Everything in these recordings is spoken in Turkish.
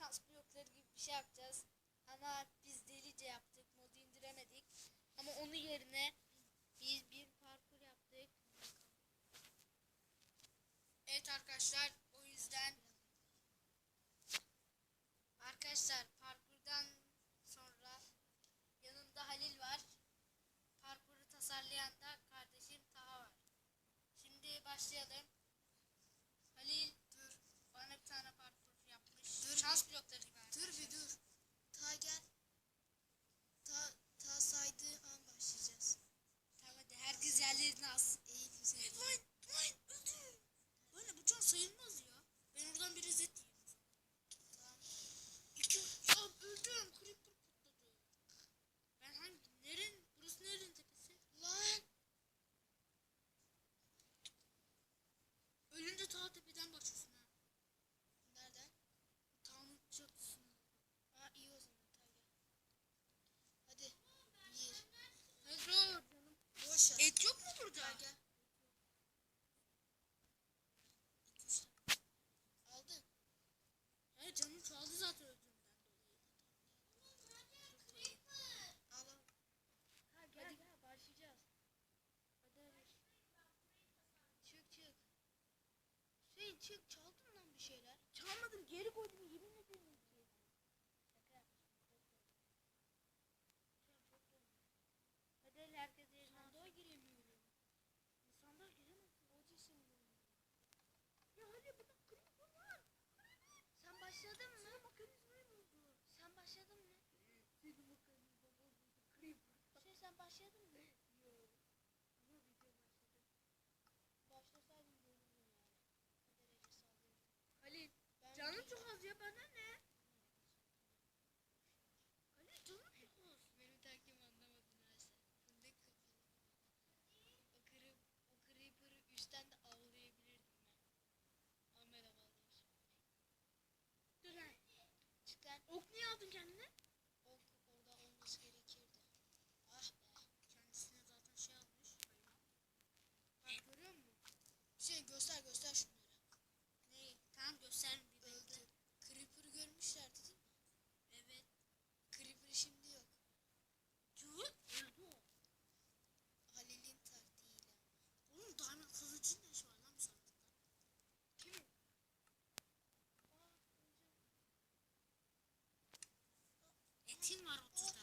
şanslı yokları gibi bir şey yapacağız. Ama biz delice yaptık. Modu indiremedik. Ama onun yerine biz bir parkur yaptık. Evet arkadaşlar o yüzden arkadaşlar parkurdan sonra yanımda Halil var. Parkuru tasarlayan da kardeşim Taha var. Şimdi başlayalım. blokları çek çaldın lan bir şeyler. Çalmadım geri koydum yemin ederim ki. Şaka Hadi el herkes yerine Sandığa giremiyorum. E, sandığa giremezsin. Hoca şimdi. Ya hadi bu da kırık var. Sen başladın mı? Sen mekanizmayı buldun. Sen başladın mı? Senin mekanizma bozuldu. Creeper. Şey sen başladın mı? Zeytin var 30 tane.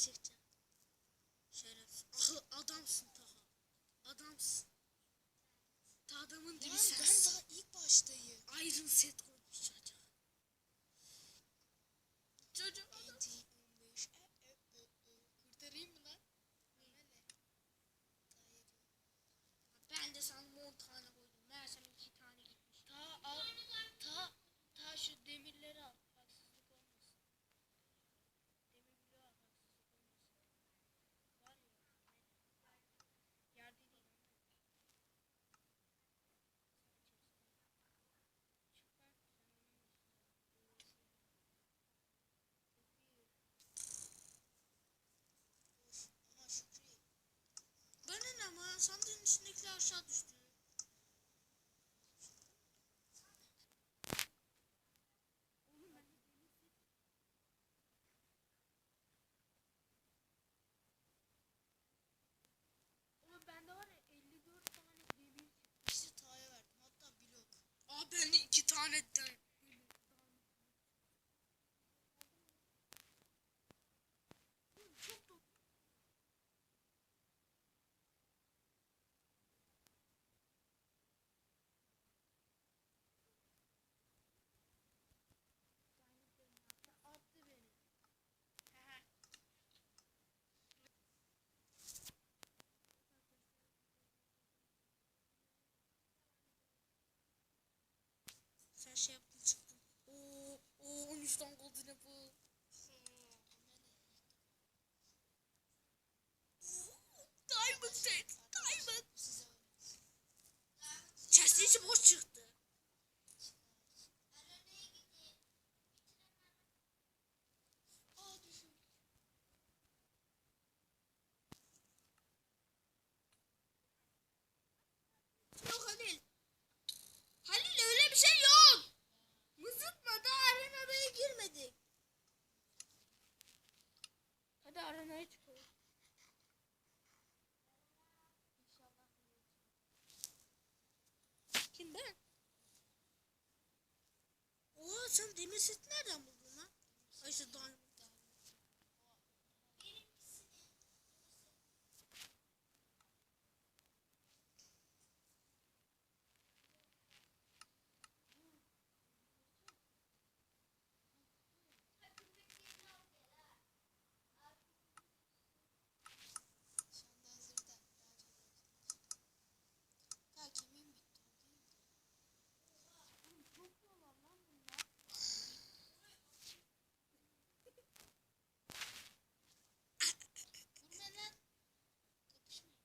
Çıkacağım. Şerefsiz. Akıl adamsın Taha. Adamsın. Ta adamın dibi ben sensin. daha ilk baştayım. Iron set koymuş çocuk. Çocuk adam. NT 15. E, e, e, e. Kurtarayım mı lan? Ömer'le. Daha yedi. Ben de sana 10 tane koydum. Meğersem 2 tane gitmiş. Ta al. Ta. Ta şu demirleri al. Haksızlık olmasın. Demir bloğu al. Haksızlık olmasın. Var ya. Yerde değil ama. Çık lan. Ama Şükrü. Bana ne ama sandığın içindekiler aşağı düştü. Oğlum bende var ya 54 tane verdim. Hatta blok. Aa ben 2 tane de. Sen şey yaptın çıktın. Oo, oo 13 tane golden apple. Diamond set. Diamond. Size Chest'in içi boş çıktı. Aa düşün. Yok Halil. Halil öyle bir şey yok. Mızıtma da arenaya girmedik. Hadi arenaya çıkalım. Kim ben? Oha sen demir seti nereden buldun lan? Ay işte. Şu anda hazırda. Daha çok hazır. Ya kimin bitti o değil mi? Vurma lan. Kapışmayın.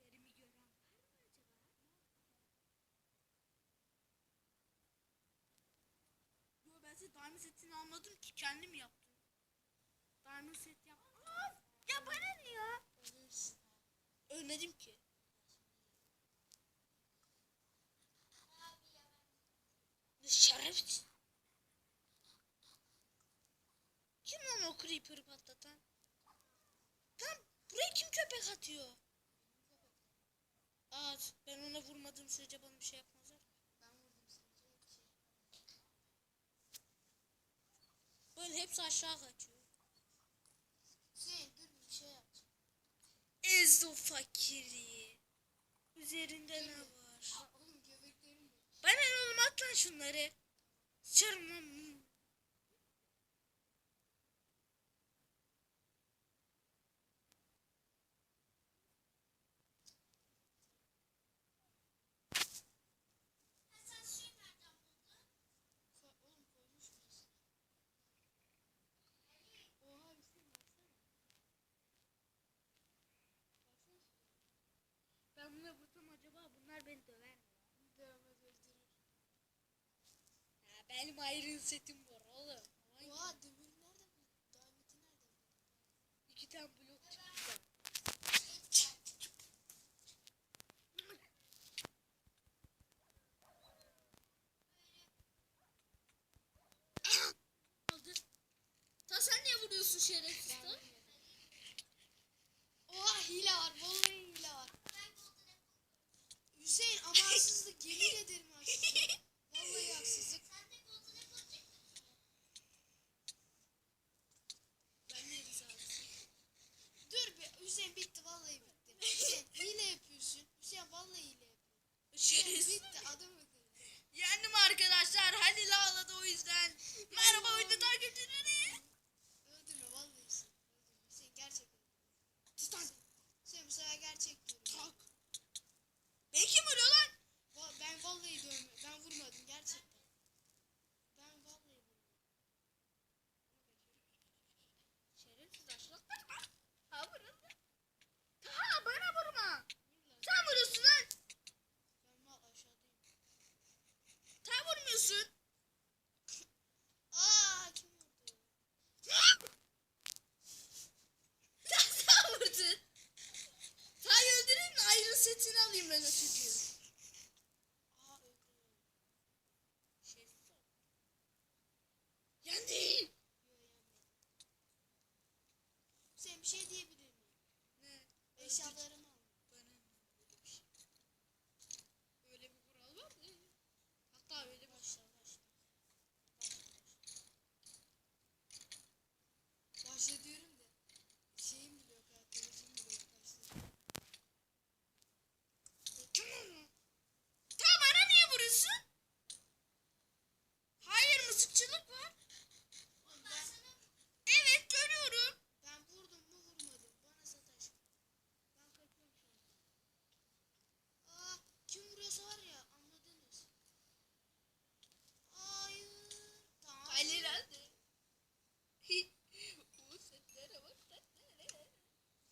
Derimi gören var mı acaba? Yo ben size setini almadım ki kendim yaptım. Diamond set yaptım. Ya bana ne ya? Ölmedim ki. Şerefsiz. Kim lan o creeper'ı patlatan? Tam buraya kim köpek atıyor? At. Ben ona vurmadığım sürece bana bir şey yapmazlar. Ben vurdum sadece. Bir şey. Böyle hepsi aşağı kaçıyor. Hüseyin dur bir şey yapacağım. Ezo fakiri. Üzerinde ne var? Bana oğlum at lan şunları. Sıçarım lan. Ko- benim iron setim var oğlum. Vay Oha demiri nerede bu? Diamond'i nerede? İki tane blok çıktı. Ta sen niye vuruyorsun şerefsiz? Oha hile var. Vallahi hile var. Hüseyin ama haksızlık. Yemin ederim vuruyorsun? Aa kim vurdu? Sen vurdun. Tay öldüreyim mi? Ayrı setini alayım ben o çocuğu. Aa öldü. Şey, Yendi. Yo yenmedi. Sen bir şey diyebilir miyim? Ne? Eşyalarımı al. Bana ne? Öyle bir şey. Öyle bir kural var mı? Hatta öyle bir Başla başla. Başla diyorum da. Şeyim bile yok arkadaşım bile yok başla. Tamam mı? Tamam bana niye vuruyorsun? Hayır mızıkçılık var. Oğlum ben, Evet görüyorum. ben vurdum mu vurmadım. Bana sataş. Ben kaçıyorum şu anda. Aa kim vuruyorsa var ya anladınız. Hayır. Tamam. Hayır hadi. Bu setlere bak setlere.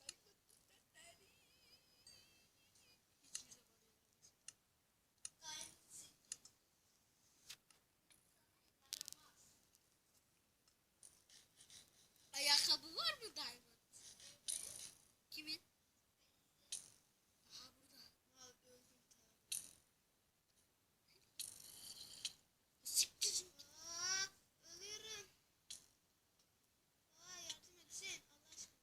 Hiçbir zaman yaramaz. Ayakkabı var mı Diamond? Kimin? Aha burada. Aa öldüm Siktir. Aa ölüyorum. Aa yardım et sen Allah aşkına.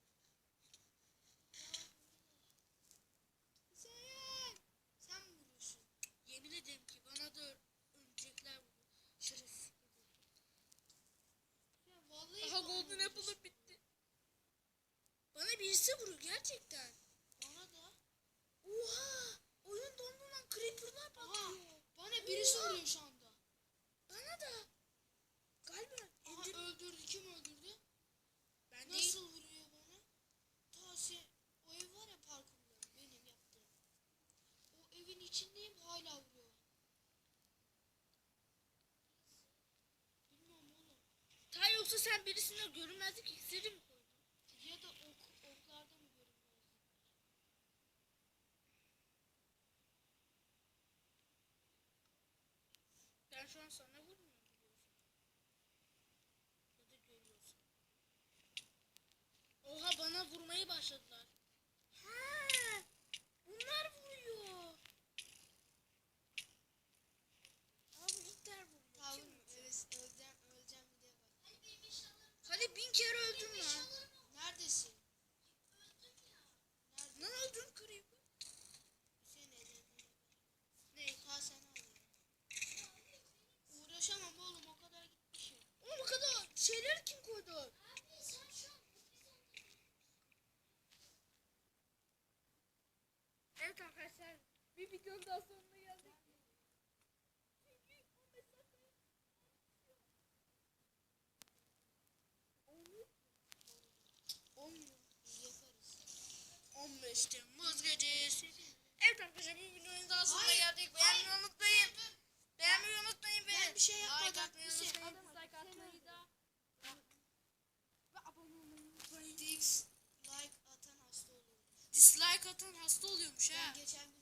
Sen sen mi vuruyorsun? Yemin ederim ki bana da ölecekler bunu. Şerefsiz. Ya vallahi Aha bana Golden vuruyorsun. Apple'ım bitti. Birisi vuruyor gerçekten. Bana da. Oha! Oyun dondu lan creeper'lar patlıyor. bana birisi Oha. vuruyor şu anda. Bana da. Galiba Aha öldürdü kim öldürdü? Ben değil. Nasıl vuruyor bana? Ta sen o ev var ya parkurda benim yaptığım. O evin içindeyim hala vuruyor. Bilmiyorum oğlum. Ta yoksa sen birisine görünmezlik iksiri mi koydun? Ya da ok, oklarda mı görünmezlik? Ben şu an sana vurmuyorum biliyorsun. Ya da görüyorsun. Oha bana vurmayı başladılar. Ha, bunlar vuruyor. Abi ilkler vuruyor. Tamam Kim vuruyor? evet öleceğim öleceğim bir de bak. Hadi bin kere öldüm lan. Neredesin? Ne öldün creeper? Hüseyin elini. Ne? Ta sen al ya. Uğraşamam oğlum o kadar gitmişim. Oğlum o kadar şeyler kim koydu? Abi sen şu an Evet arkadaşlar daha sonuna geldik. Çünkü 15 dakika olmuyor. olmuyor. Biz yaparız. 15 Temmuz gecesi. Evet arkadaşlar bir videonun daha sonuna geldik. Beğenmeyi unutmayın. Beğenmeyi unutmayın. Ben bir şey Like yapmadım. atmayı Hüseyin, unutmayın. Like atmayı da. Ve abone olmayı unutmayın. Dix like atan hasta oluyormuş. Dislike atan hasta oluyormuş ha. Ben geçen günler